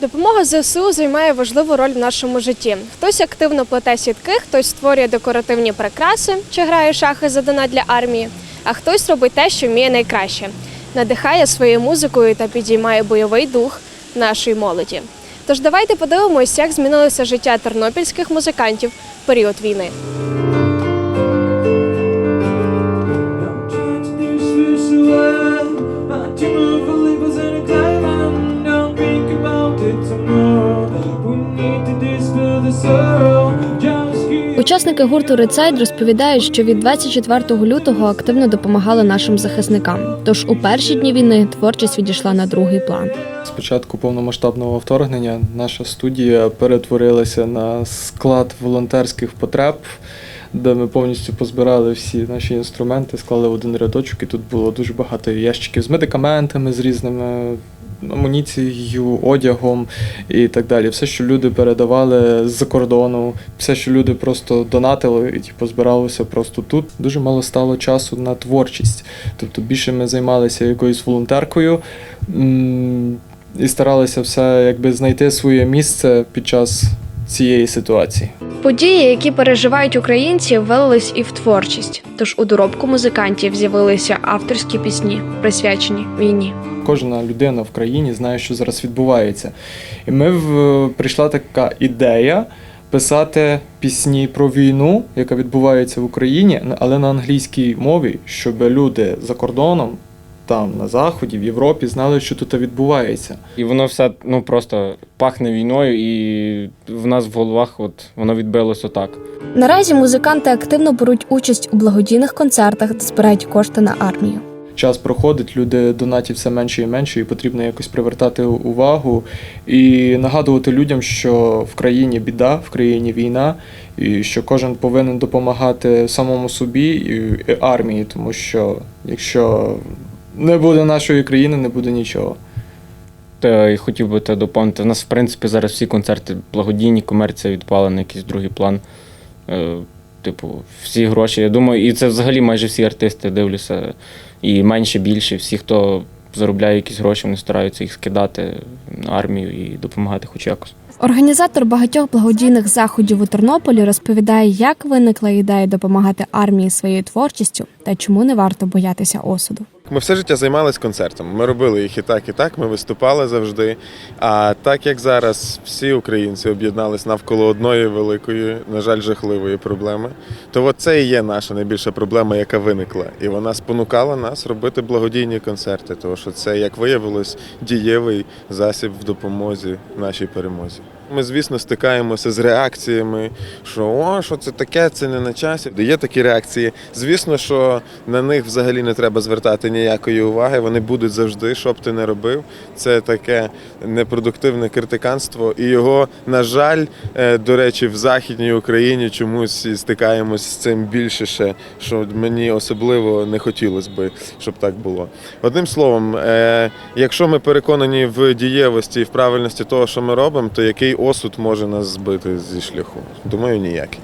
Допомога ЗСУ займає важливу роль в нашому житті. Хтось активно плете сітки, хтось створює декоративні прикраси чи грає шахи за донат для армії, а хтось робить те, що вміє найкраще, надихає своєю музикою та підіймає бойовий дух нашої молоді. Тож давайте подивимось, як змінилося життя тернопільських музикантів в період війни. Учасники гурту Рецайд розповідають, що від 24 лютого активно допомагали нашим захисникам. Тож у перші дні війни творчість відійшла на другий план. З початку повномасштабного вторгнення наша студія перетворилася на склад волонтерських потреб, де ми повністю позбирали всі наші інструменти, склали в один рядочок, і тут було дуже багато ящиків з медикаментами, з різними амуніцією, одягом і так далі. Все, що люди передавали з-за кордону, все, що люди просто донатили і типу, збиралося просто тут. Дуже мало стало часу на творчість. Тобто більше ми займалися якоюсь волонтеркою. І старалися все якби знайти своє місце під час цієї ситуації. Події, які переживають українці, вилились і в творчість. Тож у доробку музикантів з'явилися авторські пісні, присвячені війні. Кожна людина в країні знає, що зараз відбувається. І ми в, прийшла така ідея писати пісні про війну, яка відбувається в Україні, але на англійській мові, щоб люди за кордоном, там на заході, в Європі, знали, що тут відбувається. І воно все ну просто пахне війною, і в нас в головах от воно відбилось отак. Наразі музиканти активно беруть участь у благодійних концертах та збирають кошти на армію. час проходить, люди донатять все менше і менше, і потрібно якось привертати увагу і нагадувати людям, що в країні біда, в країні війна, і що кожен повинен допомагати самому собі і армії, тому що якщо не буде нашої країни, не буде нічого. Та й хотів би те доповнити. У нас, в принципі, зараз всі концерти благодійні, комерція відпала на якийсь другий план. Е, типу, всі гроші. Я думаю, і це взагалі майже всі артисти дивлюся. І менше більше. Всі, хто заробляє якісь гроші, вони стараються їх скидати на армію і допомагати хоч якось. Організатор багатьох благодійних заходів у Тернополі розповідає, як виникла ідея допомагати армії своєю творчістю та чому не варто боятися осуду. Ми все життя займалися концертами. Ми робили їх і так, і так. Ми виступали завжди. А так як зараз всі українці об'єднались навколо одної великої, на жаль, жахливої проблеми, то от це і є наша найбільша проблема, яка виникла. І вона спонукала нас робити благодійні концерти, тому що це, як виявилось, дієвий засіб в допомозі нашій перемозі. Ми, звісно, стикаємося з реакціями, що о, що це таке, це не на часі. Є такі реакції. Звісно, що на них взагалі не треба звертати ніякої уваги. Вони будуть завжди, що б ти не робив. Це таке непродуктивне критиканство. І його, на жаль, е, до речі, в Західній Україні чомусь стикаємось з цим більше ще, що мені особливо не хотілося би, щоб так було. Одним словом, е, якщо ми переконані в дієвості і в правильності того, що ми робимо, то який осуд може нас збити зі шляху? Думаю, ніякий.